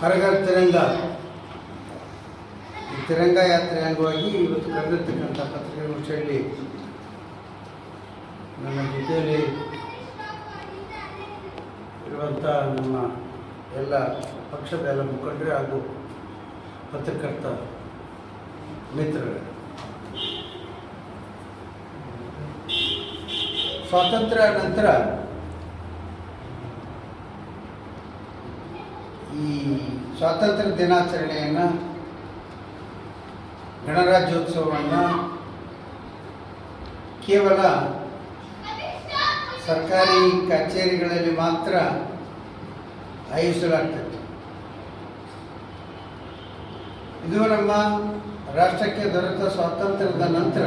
ಹರಗರ್ ತಿರಂಗ. ಈ ತಿರಂಗ ಯಾತ್ರೆ ಅಂಗವಾಗಿ ಇವತ್ತು ಕರೆದಿರ್ತಕ್ಕಂಥ ಪತ್ರಿಕಾಗೋಷ್ಠಿಯಲ್ಲಿ ನನ್ನ ಜೊತೆಯಲ್ಲಿ ಇರುವಂಥ ನಮ್ಮ ಎಲ್ಲ ಪಕ್ಷದ ಎಲ್ಲ ಮುಖಂಡರು ಹಾಗೂ ಪತ್ರಕರ್ತ ಮಿತ್ರರು. ಸ್ವಾತಂತ್ರ್ಯ ನಂತರ ಈ ಸ್ವಾತಂತ್ರ್ಯ ದಿನಾಚರಣೆಯನ್ನು ಗಣರಾಜ್ಯೋತ್ಸವವನ್ನು ಕೇವಲ ಸರ್ಕಾರಿ ಕಚೇರಿಗಳಲ್ಲಿ ಮಾತ್ರ ಆಯೋಜಿಸಲಾಗ್ತದೆ ಇದು ನಮ್ಮ ರಾಷ್ಟ್ರಕ್ಕೆ ದೊರೆತ ಸ್ವಾತಂತ್ರ್ಯದ ನಂತರ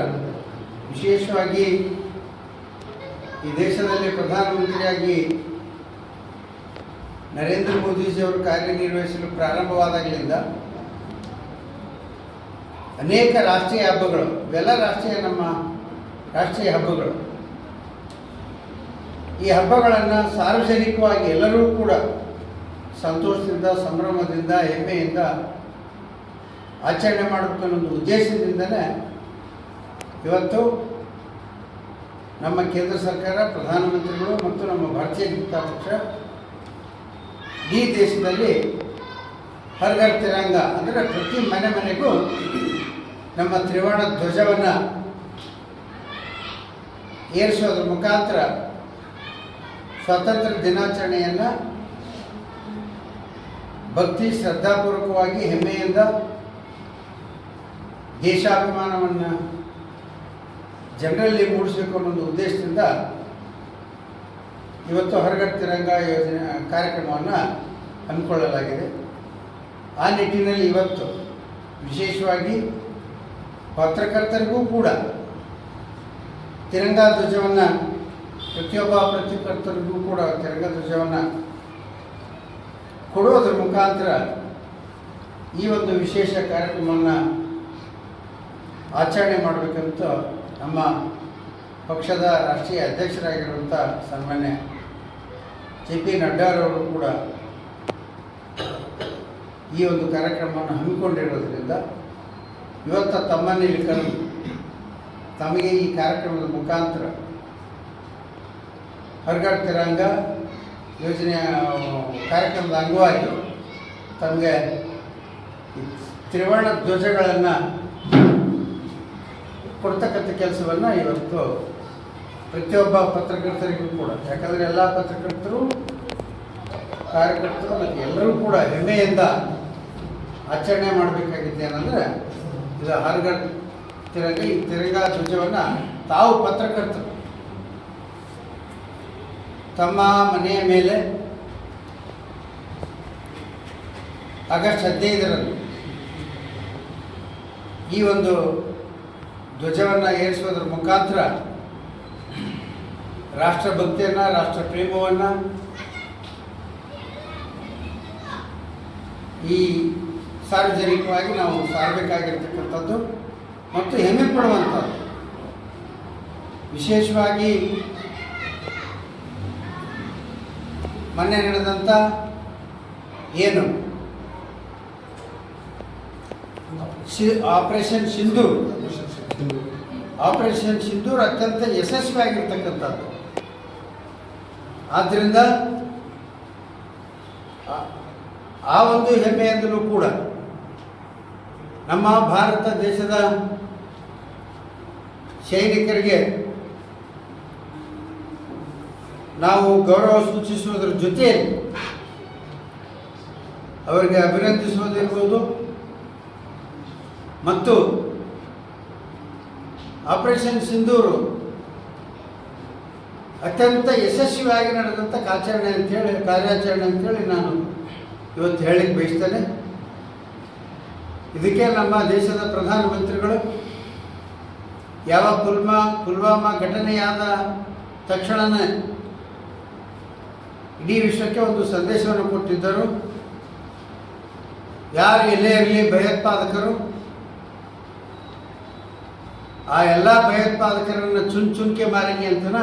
ವಿಶೇಷವಾಗಿ ಈ ದೇಶದಲ್ಲಿ ಪ್ರಧಾನಮಂತ್ರಿಯಾಗಿ ನರೇಂದ್ರ ಮೋದಿಜಿಯವರು ಕಾರ್ಯನಿರ್ವಹಿಸಲು ಪ್ರಾರಂಭವಾದಾಗಲಿಂದ ಅನೇಕ ರಾಷ್ಟ್ರೀಯ ಹಬ್ಬಗಳು, ಇವೆಲ್ಲ ರಾಷ್ಟ್ರೀಯ ನಮ್ಮ ರಾಷ್ಟ್ರೀಯ ಹಬ್ಬಗಳು. ಈ ಹಬ್ಬಗಳನ್ನು ಸಾರ್ವಜನಿಕವಾಗಿ ಎಲ್ಲರೂ ಕೂಡ ಸಂತೋಷದಿಂದ, ಸಂಭ್ರಮದಿಂದ, ಹೆಮ್ಮೆಯಿಂದ ಆಚರಣೆ ಮಾಡಬೇಕು ಅನ್ನೋ ಒಂದು ಉದ್ದೇಶದಿಂದಲೇ ಇವತ್ತು ನಮ್ಮ ಕೇಂದ್ರ ಸರ್ಕಾರ, ಪ್ರಧಾನಮಂತ್ರಿಗಳು ಮತ್ತು ನಮ್ಮ ಭಾರತೀಯ ಜನತಾ ಪಕ್ಷ ಈ ದೇಶದಲ್ಲಿ ಹರ್ಗರ್ ತಿರಂಗ ಅಂದರೆ ಪ್ರತಿ ಮನೆ ಮನೆಗೂ ನಮ್ಮ ತ್ರಿವರ್ಣ ಧ್ವಜವನ್ನು ಏರಿಸೋದ್ರ ಮುಖಾಂತರ ಸ್ವಾತಂತ್ರ್ಯ ದಿನಾಚರಣೆಯನ್ನು ಭಕ್ತಿ ಶ್ರದ್ಧಾಪೂರ್ವಕವಾಗಿ ಹೆಮ್ಮೆಯಿಂದ ದೇಶಾಭಿಮಾನವನ್ನು ಜನರಲ್ಲಿ ಮೂಡಿಸಬೇಕು ಅನ್ನೋ ಉದ್ದೇಶದಿಂದ ಇವತ್ತು ಹೊರಗಡೆ ತಿರಂಗ ಯೋಜನೆ, ಕಾರ್ಯಕ್ರಮವನ್ನು ಹಮ್ಮಿಕೊಳ್ಳಲಾಗಿದೆ. ಆ ನಿಟ್ಟಿನಲ್ಲಿ ಇವತ್ತು ವಿಶೇಷವಾಗಿ ಪತ್ರಕರ್ತರಿಗೂ ಕೂಡ ತಿರಂಗ ಧ್ವಜವನ್ನು, ಪ್ರತಿಯೊಬ್ಬ ಪತ್ರಕರ್ತರಿಗೂ ಕೂಡ ತಿರಂಗ ಧ್ವಜವನ್ನು ಕೊಡೋದ್ರ ಮುಖಾಂತರ ಈ ಒಂದು ವಿಶೇಷ ಕಾರ್ಯಕ್ರಮವನ್ನು ಆಚರಣೆ ಮಾಡಬೇಕಂತ ನಮ್ಮ ಪಕ್ಷದ ರಾಷ್ಟ್ರೀಯ ಅಧ್ಯಕ್ಷರಾಗಿರುವಂಥ ಸನ್ಮಾನ್ಯ ಜೆ ಪಿ ನಡ್ಡಾರವರು ಕೂಡ ಈ ಒಂದು ಕಾರ್ಯಕ್ರಮವನ್ನು ಹಮ್ಮಿಕೊಂಡಿರೋದ್ರಿಂದ ಇವತ್ತು ತಮ್ಮನ್ನು ಇಲ್ಲಿ ತಮಗೆ ಈ ಕಾರ್ಯಕ್ರಮದ ಮುಖಾಂತರ ಹರ್ಗಡ್ ತಿರಂಗ ಯೋಜನೆಯ ಕಾರ್ಯಕ್ರಮದ ಅಂಗವಾಗಿ ತಮಗೆ ತ್ರಿವರ್ಣ ಧ್ವಜಗಳನ್ನು ಕೊಡ್ತಕ್ಕಂಥ ಕೆಲಸವನ್ನು ಇವತ್ತು ಪ್ರತಿಯೊಬ್ಬ ಪತ್ರಕರ್ತರಿಗೂ ಕೂಡ, ಯಾಕಂದರೆ ಎಲ್ಲ ಪತ್ರಕರ್ತರು, ಕಾರ್ಯಕರ್ತರು ಮತ್ತು ಎಲ್ಲರೂ ಕೂಡ ಹೆಮ್ಮೆಯಿಂದ ಆಚರಣೆ ಮಾಡಬೇಕಾಗಿದ್ದು ಏನಂದರೆ, ಇದು ಹರ್ಗರ್ ತಿರಂಗ, ಈ ತಿರಂಗ ಧ್ವಜವನ್ನು ತಾವು ಪತ್ರಕರ್ತರು. ತಮ್ಮ ಮನೆಯ ಮೇಲೆ ಆಗಸ್ಟ್ ಹದಿನೈದರಲ್ಲಿ ಈ ಒಂದು ಧ್ವಜವನ್ನು ಏರಿಸುವುದರ ಮುಖಾಂತರ ರಾಷ್ಟ್ರಭಕ್ತಿಯನ್ನು ರಾಷ್ಟ್ರ ಪ್ರೇಮವನ್ನು ಈ ಸಾರ್ವಜನಿಕವಾಗಿ ನಾವು ಸಾರಬೇಕಾಗಿರ್ತಕ್ಕಂಥದ್ದು ಮತ್ತು ಹೆಮ್ಮೆ ಪಡುವಂಥದ್ದು. ವಿಶೇಷವಾಗಿ ಮೊನ್ನೆ ನಡೆದಂಥ ಏನು? ಶಿ, ಆಪರೇಷನ್ ಸಿಂಧೂರ್. ಆಪರೇಷನ್ ಸಿಂಧೂರ್ ಅತ್ಯಂತ ಯಶಸ್ವಿಯಾಗಿರ್ತಕ್ಕಂಥದ್ದು. ಆದ್ದರಿಂದ ಆ- ಒಂದು ಹೆಮ್ಮೆಯಿಂದಲೂ ಕೂಡ ನಮ್ಮ ಭಾರತ ದೇಶದ ಸೈನಿಕರಿಗೆ ನಾವು ಗೌರವ ಸೂಚಿಸುವುದರ ಜೊತೆ ಅವರಿಗೆ ಅಭಿನಂದಿಸುವುದಿರ್ಬೋದು ಮತ್ತು ಆಪರೇಷನ್ ಸಿಂಧೂರು ಅತ್ಯಂತ ಯಶಸ್ವಿಯಾಗಿ ನಡೆದಂಥ ಕಾರ್ಯಾಚರಣೆ ಅಂತೇಳಿ ಕಾರ್ಯಾಚರಣೆ ಅಂತೇಳಿ ನಾನು ಇವತ್ತು ಹೇಳಿಕ್ಕೆ ಬಯಸ್ತೇನೆ. ಇದಕ್ಕೆ ನಮ್ಮ ದೇಶದ ಪ್ರಧಾನಮಂತ್ರಿಗಳು ಯಾವ ಪುಲ್ಮಾ, ಪುಲ್ವಾಮಾ ಘಟನೆಯಾದ ತಕ್ಷಣವೇ ಇಡೀ ವಿಶ್ವಕ್ಕೆ ಒಂದು ಸಂದೇಶವನ್ನು ಕೊಟ್ಟಿದ್ದರು. ಯಾರು ಎಲ್ಲೇ ಇರಲಿ ಭಯೋತ್ಪಾದಕರು, ಆ ಎಲ್ಲ ಭಯೋತ್ಪಾದಕರನ್ನು ಚುನ್ ಚುನ್ಕೆ ಮಾರಂಗಿ ಅಂತನ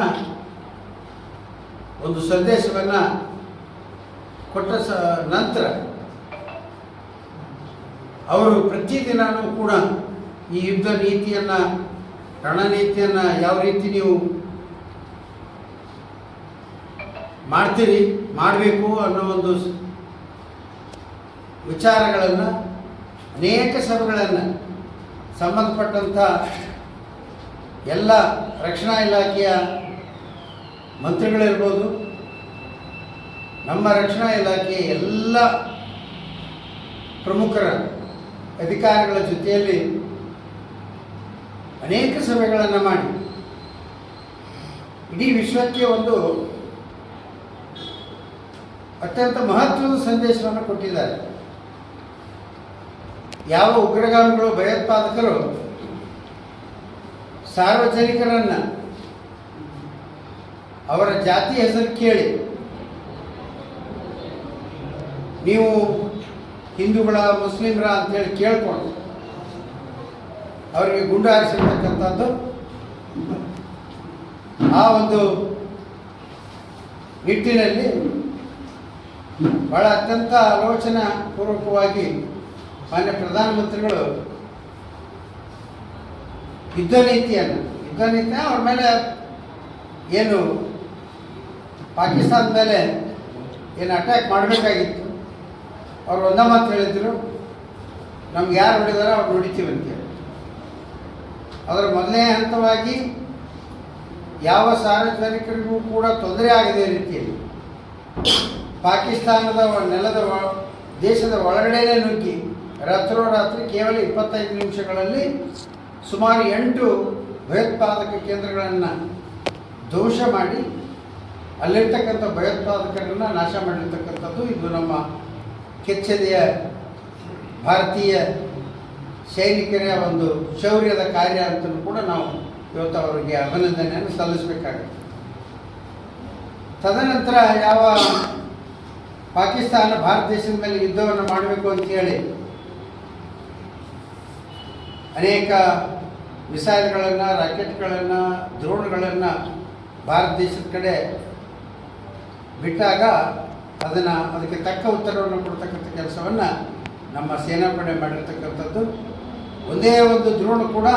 ಒಂದು ಸಂದೇಶವನ್ನು ಕೊಟ್ಟ ಸ ನಂತರ ಅವರು ಪ್ರತಿದಿನವೂ ಕೂಡ ಈ ಯುದ್ಧ ನೀತಿಯನ್ನು, ರಣನೀತಿಯನ್ನು ಯಾವ ರೀತಿ ನೀವು ಮಾಡ್ತೀರಿ, ಮಾಡಬೇಕು ಅನ್ನೋ ಒಂದು ವಿಚಾರಗಳನ್ನು, ಅನೇಕ ಸಭೆಗಳನ್ನು ಸಂಬಂಧಪಟ್ಟಂಥ ಎಲ್ಲ ರಕ್ಷಣಾ ಇಲಾಖೆಯ ಮಂತ್ರಿಗಳಿರ್ಬೋದು, ನಮ್ಮ ರಕ್ಷಣಾ ಇಲಾಖೆ ಎಲ್ಲ ಪ್ರಮುಖರ ಅಧಿಕಾರಿಗಳ ಜೊತೆಯಲ್ಲಿ ಅನೇಕ ಸಭೆಗಳನ್ನು ಮಾಡಿ, ಇಡೀ ವಿಶ್ವಕ್ಕೆ ಒಂದು ಅತ್ಯಂತ ಮಹತ್ವದ ಸಂದೇಶವನ್ನು ಕೊಟ್ಟಿದ್ದಾರೆ. ಯಾವ ಉಗ್ರಗಾಮಿಗಳು ಭಯೋತ್ಪಾದಕರು ಸಾರ್ವಜನಿಕರನ್ನು ಅವರ ಜಾತಿ ಹೆಸರು ಕೇಳಿ. ನೀವು ಹಿಂದೂಗಳ ಮುಸ್ಲಿಮರ ಅಂತೇಳಿ ಕೇಳ್ಕೊಂಡು ಅವರಿಗೆ ಗುಂಡು ಹಾರಿಸಿರ್ತಕ್ಕಂಥದ್ದು ಆ ಒಂದು ನಿಟ್ಟಿನಲ್ಲಿ ಬಹಳ ಅತ್ಯಂತ ಆಲೋಚನಾ ಪೂರ್ವಕವಾಗಿ ಮಾನ್ಯ ಪ್ರಧಾನಮಂತ್ರಿಗಳು ಯುದ್ಧ ನೀತಿಯನ್ನು, ಯುದ್ಧ ನೀತಿಯ ಅವ್ರ ಮೇಲೆ ಏನು ಪಾಕಿಸ್ತಾನದ ಮೇಲೆ ಏನು ಅಟ್ಯಾಕ್ ಮಾಡಬೇಕಾಗಿತ್ತು. ಅವ್ರು ಒಂದೇ ಮಾತು ಹೇಳಿದ್ರು, ನಮ್ಗೆ ಯಾರು ಹೊಡಿದಾರೋ ಅವ್ರು ಹೊಡಿತೀವಿ ಅದರ ಮೊದಲನೇ ಹಂತವಾಗಿ ಯಾವ ಸಾರ್ವಜನಿಕರಿಗೂ ಕೂಡ ತೊಂದರೆ ಆಗದೆ ರೀತಿಯಲ್ಲಿ ಪಾಕಿಸ್ತಾನದ ನೆಲದ ದೇಶದ ಒಳಗಡೆನೇ ನುಗ್ಗಿ ರಾತ್ರೋರಾತ್ರಿ ಕೇವಲ ಇಪ್ಪತ್ತೈದು ನಿಮಿಷಗಳಲ್ಲಿ ಸುಮಾರು ಎಂಟು ಭಯೋತ್ಪಾದಕ ಕೇಂದ್ರಗಳನ್ನು ಧ್ವಂಸ ಮಾಡಿ ಅಲ್ಲಿರ್ತಕ್ಕಂಥ ಭಯೋತ್ಪಾದಕರನ್ನು ನಾಶ ಮಾಡಿರ್ತಕ್ಕಂಥದ್ದು ಇದು ನಮ್ಮ ಕೆಚ್ಚೆದೆಯ ಭಾರತೀಯ ಸೈನಿಕರ ಒಂದು ಶೌರ್ಯದ ಕಾರ್ಯ ಅಂತಲೂ ಕೂಡ ನಾವು ಇವತ್ತು ಅವರಿಗೆ ಅಭಿನಂದನೆಯನ್ನು ಸಲ್ಲಿಸಬೇಕಾಗುತ್ತೆ. ತದನಂತರ ಯಾವ ಪಾಕಿಸ್ತಾನ ಭಾರತ ದೇಶದ ಮೇಲೆ ಯುದ್ಧವನ್ನು ಮಾಡಬೇಕು ಅಂತೇಳಿ ಅನೇಕ ಮಿಸೈಲ್ಗಳನ್ನು ರಾಕೆಟ್ಗಳನ್ನು ಡ್ರೋನ್ಗಳನ್ನು ಭಾರತ ದೇಶದ ಕಡೆ ಬಿಟ್ಟಾಗ ಅದನ್ನು ಅದಕ್ಕೆ ತಕ್ಕ ಉತ್ತರವನ್ನು ಕೊಡ್ತಕ್ಕಂಥ ಕೆಲಸವನ್ನು ನಮ್ಮ ಸೇನಾಪಡೆ ಮಾಡಿರ್ತಕ್ಕಂಥದ್ದು. ಒಂದೇ ಒಂದು ದ್ರೋಣ ಕೂಡ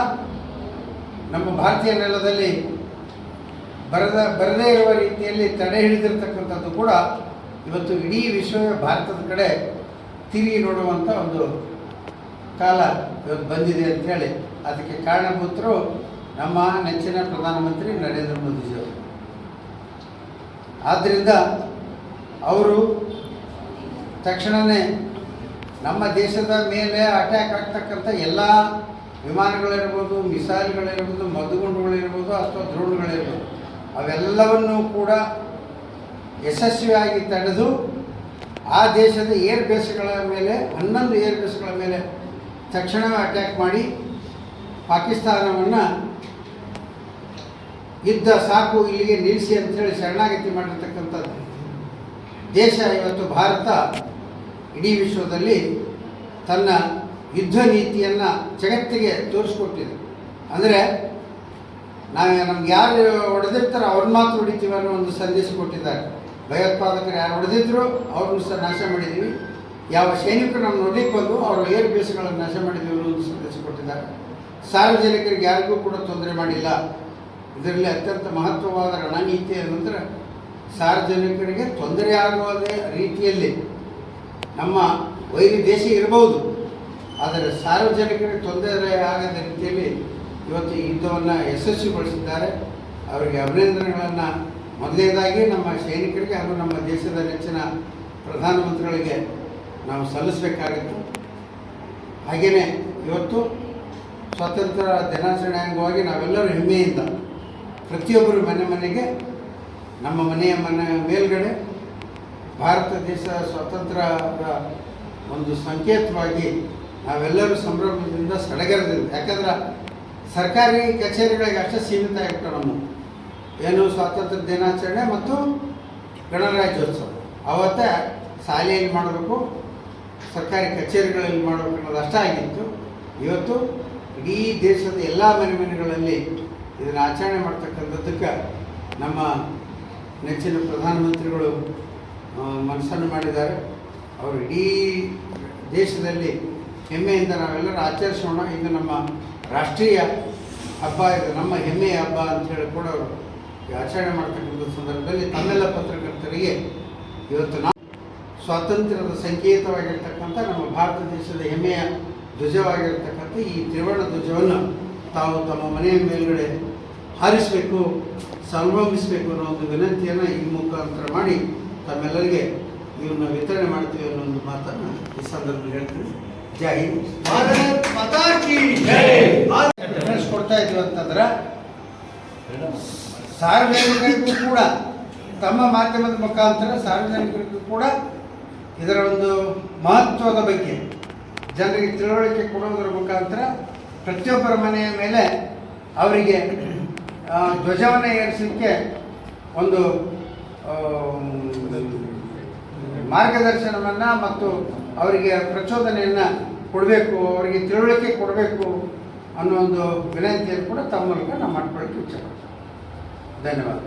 ನಮ್ಮ ಭಾರತೀಯ ನೆಲದಲ್ಲಿ ಬರದ, ಬರದೇ ಇರುವ ರೀತಿಯಲ್ಲಿ ತಡೆ ಹಿಡಿದಿರ್ತಕ್ಕಂಥದ್ದು ಕೂಡ ಇವತ್ತು ಇಡೀ ವಿಶ್ವವೇ ಭಾರತದ ಕಡೆ ತಿರುಗಿ ನೋಡುವಂಥ ಒಂದು ಕಾಲ ಇವತ್ತು ಬಂದಿದೆ ಅಂತೇಳಿ ಅದಕ್ಕೆ ಕಾರಣಭೂತರು ನಮ್ಮ ನೆಚ್ಚಿನ ಪ್ರಧಾನಮಂತ್ರಿ ನರೇಂದ್ರ ಮೋದಿಜಿಯವರು. ಆದ್ದರಿಂದ ಅವರು ತಕ್ಷಣವೇ ನಮ್ಮ ದೇಶದ ಮೇಲೆ ಅಟ್ಯಾಕ್ ಆಗ್ತಕ್ಕಂಥ ಎಲ್ಲ ವಿಮಾನಗಳಿರ್ಬೋದು, ಮಿಸೈಲ್ಗಳಿರ್ಬೋದು, ಮದ್ದುಗುಂಡುಗಳಿರ್ಬೋದು ಅಥವಾ ದ್ರೋಣ್ಗಳಿರ್ಬೋದು ಅವೆಲ್ಲವನ್ನೂ ಕೂಡ ಯಶಸ್ವಿಯಾಗಿ ತಡೆದು ಆ ದೇಶದ ಏರ್ ಬೇಸ್ಗಳ ಮೇಲೆ, ಹನ್ನೊಂದು ಏರ್ ಬೇಸ್ಗಳ ಮೇಲೆ ತಕ್ಷಣವೇ ಅಟ್ಯಾಕ್ ಮಾಡಿ ಪಾಕಿಸ್ತಾನವನ್ನು ಯುದ್ಧ ಸಾಕು ಇಲ್ಲಿಗೆ ನಿಲ್ಲಿಸಿ ಅಂತೇಳಿ ಶರಣಾಗತಿ ಮಾಡಿರ್ತಕ್ಕಂಥದ್ದು. ದೇಶ ಇವತ್ತು ಭಾರತ ಇಡೀ ವಿಶ್ವದಲ್ಲಿ ತನ್ನ ಯುದ್ಧ ನೀತಿಯನ್ನು ಜಗತ್ತಿಗೆ ತೋರಿಸ್ಕೊಟ್ಟಿದೆ. ಅಂದರೆ ನಾವು ನಮ್ಗೆ ಯಾರು ಹೊಡೆದಿರ್ತಾರೋ ಅವ್ರನ್ನ ಮಾತ್ರ ಹೊಡಿತೀವಿ ಅನ್ನೋ ಒಂದು ಸಂದೇಶ ಕೊಟ್ಟಿದ್ದಾರೆ. ಭಯೋತ್ಪಾದಕರು ಯಾರು ಹೊಡೆದಿದ್ರು ಅವ್ರನ್ನ ಸಹ ನಾಶ ಮಾಡಿದ್ದೀವಿ ಯಾವ ಸೈನಿಕರು ನಮ್ಮ ನೋಡ್ಲಿಕ್ಕೆ ಬಂದು ಅವರ ಏರ್ ಬೇಸ್ಗಳನ್ನು ನಾಶ ಮಾಡಿದ್ದೀವಿ ಅನ್ನೋ ಒಂದು ಸಂದೇಶ ಕೊಟ್ಟಿದ್ದಾರೆ. ಸಾರ್ವಜನಿಕರಿಗೆ ಯಾರಿಗೂ ಕೂಡ ತೊಂದರೆ ಮಾಡಿಲ್ಲ. ಇದರಲ್ಲಿ ಅತ್ಯಂತ ಮಹತ್ವವಾದ ರಣನೀತಿ ಏನಂದ್ರೆ ಸಾರ್ವಜನಿಕರಿಗೆ ತೊಂದರೆ ಆಗುವ ರೀತಿಯಲ್ಲಿ ನಮ್ಮ ವೈರಿ ದೇಶ ಇರಬಹುದು, ಆದರೆ ಸಾರ್ವಜನಿಕರಿಗೆ ತೊಂದರೆ ಆಗದ ರೀತಿಯಲ್ಲಿ ಇವತ್ತು ಯುದ್ಧವನ್ನು ಯಶಸ್ವಿಗೊಳಿಸಿದ್ದಾರೆ. ಅವರಿಗೆ ಅಭಿನಂದನೆಗಳನ್ನು. ಮೊದಲನೇದಾಗಿ ನಮ್ಮ ಸೈನಿಕರಿಗೆ ಹಾಗೂ ನಮ್ಮ ದೇಶದ ನೆಚ್ಚಿನ ಪ್ರಧಾನಮಂತ್ರಿಗಳಿಗೆ ನಾವು ಸಲ್ಲಿಸಬೇಕಾಗಿತ್ತು. ಹಾಗೆಯೇ ಇವತ್ತು ಸ್ವಾತಂತ್ರ್ಯ ದಿನಾಚರಣೆ ಅಂಗವಾಗಿ ನಾವೆಲ್ಲರೂ ಹೆಮ್ಮೆಯಿಂದ ಪ್ರತಿಯೊಬ್ಬರು ಮನೆ ಮನೆಗೆ, ನಮ್ಮ ಮನೆಯ ಮನೆ ಮೇಲ್ಗಡೆ ಭಾರತ ದೇಶ ಸ್ವಾತಂತ್ರ್ಯದ ಒಂದು ಸಂಕೇತವಾಗಿ ನಾವೆಲ್ಲರೂ ಸಂಭ್ರಮದಿಂದ ಸಡಗರದಿಂದ, ಯಾಕಂದ್ರೆ ಸರ್ಕಾರಿ ಕಚೇರಿಗಳಿಗೆ ಅಷ್ಟೇ ಸೀಮಿತ ಆಗಿಬಿಟ್ಟು ನಮ್ಮ ಏನು ಸ್ವಾತಂತ್ರ್ಯ ದಿನಾಚರಣೆ ಮತ್ತು ಗಣರಾಜ್ಯೋತ್ಸವ. ಅವತ್ತೇ ಶಾಲೆಯಲ್ಲಿ ಮಾಡಬೇಕು, ಸರ್ಕಾರಿ ಕಚೇರಿಗಳಲ್ಲಿ ಮಾಡಬೇಕು ಅನ್ನೋದು ಅಷ್ಟೇ ಆಗಿತ್ತು. ಇವತ್ತು ಇಡೀ ದೇಶದ ಎಲ್ಲ ಮನೆ ಮನೆಗಳಲ್ಲಿ ಇದನ್ನು ಆಚರಣೆ ಮಾಡ್ತಕ್ಕಂಥದ್ದಕ್ಕೆ ನಮ್ಮ ನೆಚ್ಚಿನ ಪ್ರಧಾನಮಂತ್ರಿಗಳು ಮನಸ್ಸನ್ನು ಮಾಡಿದ್ದಾರೆ. ಅವರು ಇಡೀ ದೇಶದಲ್ಲಿ ಹೆಮ್ಮೆಯಿಂದ ನಾವೆಲ್ಲರೂ ಆಚರಿಸೋಣ. ಇದು ನಮ್ಮ ರಾಷ್ಟ್ರೀಯ ಹಬ್ಬ, ಇದು ನಮ್ಮ ಹೆಮ್ಮೆಯ ಹಬ್ಬ ಅಂತ ಹೇಳಿ ಕೂಡ ಅವರು ಆಚರಣೆ ಮಾಡ್ತಕ್ಕಂಥ ಸಂದರ್ಭದಲ್ಲಿ ತಮ್ಮೆಲ್ಲ ಪತ್ರಕರ್ತರಿಗೆ ಇವತ್ತು ನಾವು ಸ್ವಾತಂತ್ರ್ಯದ ಸಂಕೇತವಾಗಿರ್ತಕ್ಕಂಥ ನಮ್ಮ ಭಾರತ ದೇಶದ ಹೆಮ್ಮೆಯ ಧ್ವಜವಾಗಿರ್ತಕ್ಕಂಥ ಈ ತ್ರಿವರ್ಣ ಧ್ವಜವನ್ನು ತಾವು ತಮ್ಮ ಮನೆಯ ಮೇಲ್ಗಡೆ ಹಾರಿಸಬೇಕು ಸಂಭ್ರಮಿಸಬೇಕು ಅನ್ನೋ ಒಂದು ವಿನಂತಿಯನ್ನು ಈ ಮುಖಾಂತರ ಮಾಡಿ ತಮ್ಮೆಲ್ಲರಿಗೆ ಇವನ್ನ ವಿತರಣೆ ಮಾಡ್ತೀವಿ ಅನ್ನೋ ಒಂದು ಮಾತನ್ನು ಈ ಸಂದರ್ಭದಲ್ಲಿ ಹೇಳ್ತೀನಿ. ಜೈ ಹಿಂದ್. ಭಾರತ್ ಮಾತಾ ಕಿ ರೆಫರೆನ್ಸ್ ಕೊಡ್ತಾ ಇದ್ವಿ ಅಂತಂದ್ರೆ ಸಾರ್ವಜನಿಕರಿಗೂ ಕೂಡ ತಮ್ಮ ಮಾಧ್ಯಮದ ಮುಖಾಂತರ ಸಾರ್ವಜನಿಕರಿಗೂ ಕೂಡ ಇದರ ಒಂದು ಮಹತ್ವದ ಬಗ್ಗೆ ಜನರಿಗೆ ತಿಳುವಳಿಕೆ ಕೊಡೋದರ ಮುಖಾಂತರ ಪ್ರತಿಯೊಬ್ಬರ ಮನೆಯ ಮೇಲೆ ಅವರಿಗೆ ಧ್ವಜವನ್ನು ಏರಿಸಲಿಕ್ಕೆ ಒಂದು ಮಾರ್ಗದರ್ಶನವನ್ನು ಮತ್ತು ಅವರಿಗೆ ಪ್ರಚೋದನೆಯನ್ನು ಕೊಡಬೇಕು, ಅವರಿಗೆ ತಿಳುವಳಿಕೆ ಕೊಡಬೇಕು ಅನ್ನೋ ಒಂದು ವಿನಂತಿಯನ್ನು ಕೂಡ ತಮ್ಮ ಮೂಲಕ ನಾವು ಮಾಡ್ಕೊಳ್ಳಿಕ್ಕೆ ಇಚ್ಛೆ ಧನ್ಯವಾದ.